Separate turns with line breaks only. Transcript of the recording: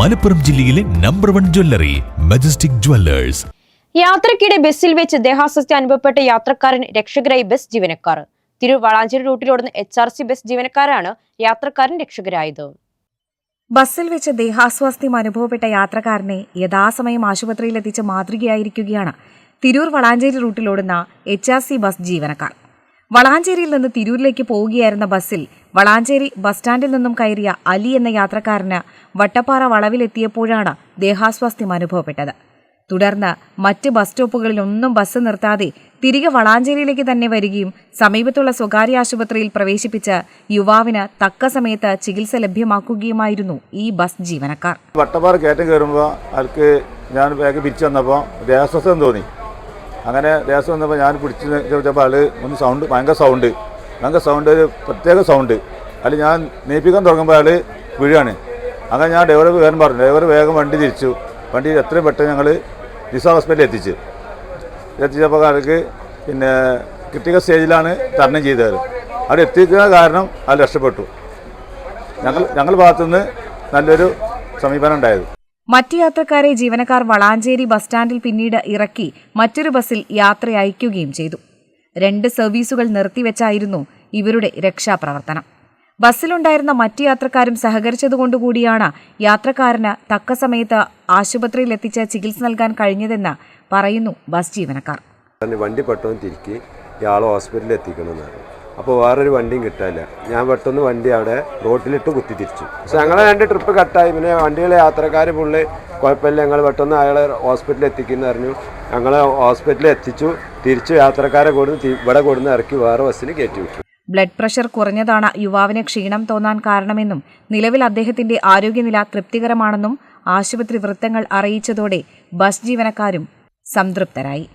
മലപ്പുറം ജില്ലയിലെ number one jewellery majestic jewellers
യാത്രക്കിടെ ബസ്സിൽ വെച്ച് ദേഹാസ്വസ്ഥ അനുഭവപ്പെട്ട യാത്രക്കാരൻ രക്ഷകരായി ബസ് ജീവനക്കാർ. തിരുവളാഞ്ചേരി റൂട്ടിലോടുന്ന എച്ച് ആർ സി ബസ് ജീവനക്കാരാണ് യാത്രക്കാരൻ രക്ഷകരായത്.
ബസ്സിൽ വെച്ച് ദേഹാസ്വാസ്ഥ്യം അനുഭവപ്പെട്ട യാത്രക്കാരനെ യഥാസമയം ആശുപത്രിയിലെത്തിച്ച് മാതൃകയായിരിക്കുകയാണ് തിരൂർ വളാഞ്ചേരി റൂട്ടിലോടുന്ന എച്ച് ആർ സി ബസ് ജീവനക്കാർ. വളാഞ്ചേരിയിൽ നിന്ന് തിരൂരിലേക്ക് പോവുകയായിരുന്ന ബസ്സിൽ വളാഞ്ചേരി ബസ് സ്റ്റാൻഡിൽ നിന്നും കയറിയ അലി എന്ന യാത്രക്കാരന് വട്ടപ്പാറ വളവിലെത്തിയപ്പോഴാണ് ദേഹാസ്വാസ്ഥ്യം അനുഭവപ്പെട്ടത്. തുടർന്ന് മറ്റ് ബസ് സ്റ്റോപ്പുകളിലൊന്നും ബസ് നിർത്താതെ തിരികെ വളാഞ്ചേരിയിലേക്ക് തന്നെ വരികയും സമീപത്തുള്ള സ്വകാര്യ ആശുപത്രിയിൽ പ്രവേശിപ്പിച്ച് യുവാവിന് തക്ക സമയത്ത് ചികിത്സ ലഭ്യമാക്കുകയുമായിരുന്നു ഈ ബസ് ജീവനക്കാർ.
വട്ടപ്പാറ കയറ്റം കയറുമ്പോൾ ആൾക്ക് ഞാൻ ബാഗ് പിരിച്ചു വന്നപ്പോൾ ദേഹാസ്വാസ്ഥ്യം തോന്നി. അങ്ങനെ ദേശം വന്നപ്പോൾ ഞാൻ പിടിച്ച് ചോദിച്ചപ്പോൾ ആൾ ഒന്ന് സൗണ്ട് ഭയങ്കര സൗണ്ട് ഭയങ്കര സൗണ്ട് ഒരു പ്രത്യേക സൗണ്ട് അതിൽ ഞാൻ നീപ്പിക്കാൻ തുടങ്ങുമ്പോൾ ആൾ വീഴാണ്. അങ്ങനെ ഞാൻ ഡ്രൈവർ വേഗം പറഞ്ഞു ഡ്രൈവർ വേഗം വണ്ടി തിരിച്ചു. വണ്ടി എത്രയും പെട്ടെന്ന് ഞങ്ങൾ ദിസ ഹോസ്പിറ്റലിൽ എത്തിച്ചു. എത്തിച്ചപ്പോൾ ആൾക്ക് പിന്നെ ക്രിട്ടിക്കൽ സ്റ്റേജിലാണ് തരണം ചെയ്തത്. അവിടെ എത്തിക്കുന്ന കാരണം അത് രക്ഷപ്പെട്ടു. ഞങ്ങൾ ഞങ്ങൾ ഭാഗത്തുനിന്ന് നല്ലൊരു സമീപനം ഉണ്ടായത്.
മറ്റ് യാത്രക്കാരെ ജീവനക്കാർ വളാഞ്ചേരി ബസ് സ്റ്റാൻഡിൽ പിന്നീട് ഇറക്കി മറ്റൊരു ബസ്സിൽ യാത്ര അയക്കുകയും ചെയ്തു. രണ്ട് സർവീസുകൾ നിർത്തിവെച്ചായിരുന്നു ഇവരുടെ രക്ഷാപ്രവർത്തനം. ബസ്സിലുണ്ടായിരുന്ന മറ്റ് യാത്രക്കാരും സഹകരിച്ചതുകൊണ്ടുകൂടിയാണ് യാത്രക്കാരന് തക്ക സമയത്ത് ആശുപത്രിയിൽ എത്തിച്ച് ചികിത്സ നൽകാൻ കഴിഞ്ഞതെന്ന് പറയുന്നു ബസ് ജീവനക്കാർ.
വണ്ടി പെട്ടെന്ന് തിരിക്കി ഇയാൾ ഹോസ്പിറ്റലിൽ എത്തിക്കണമെന്നാണ് അപ്പോൾ വേറൊരു വണ്ടിയും കിട്ടാനില്ല. ഞാൻ പെട്ടെന്ന് വണ്ടി അവിടെ റോട്ടിലിട്ട് കുത്തി തിരിച്ചു. പക്ഷെ ഞങ്ങളെ രണ്ട് ട്രിപ്പ് കട്ടായി പിന്നെ വണ്ടിയിലെ യാത്രക്കാർ പുള്ളി കുഴപ്പമില്ല. ഞങ്ങൾ പെട്ടെന്ന് അയാളെ ഹോസ്പിറ്റലിൽ എത്തിക്കുന്നു പറഞ്ഞു ഞങ്ങൾ ഹോസ്പിറ്റലിൽ എത്തിച്ചു. തിരിച്ചു യാത്രക്കാരെ കൊടുന്ന് ഇവിടെ കൊടുന്ന് ഇറക്കി വേറെ ബസ്സിന് കയറ്റി വിട്ടു.
ബ്ലഡ് പ്രഷർ കുറഞ്ഞതാണ്. യുവാവിന് ക്ഷീണം തോന്നാൻ കാരണമെന്നും നിലവിൽ അദ്ദേഹത്തിന്റെ ആരോഗ്യനില തൃപ്തികരമാണെന്നും ആശുപത്രി വൃത്തങ്ങൾ അറിയിച്ചതോടെ ബസ് ജീവനക്കാരും സംതൃപ്തരായി.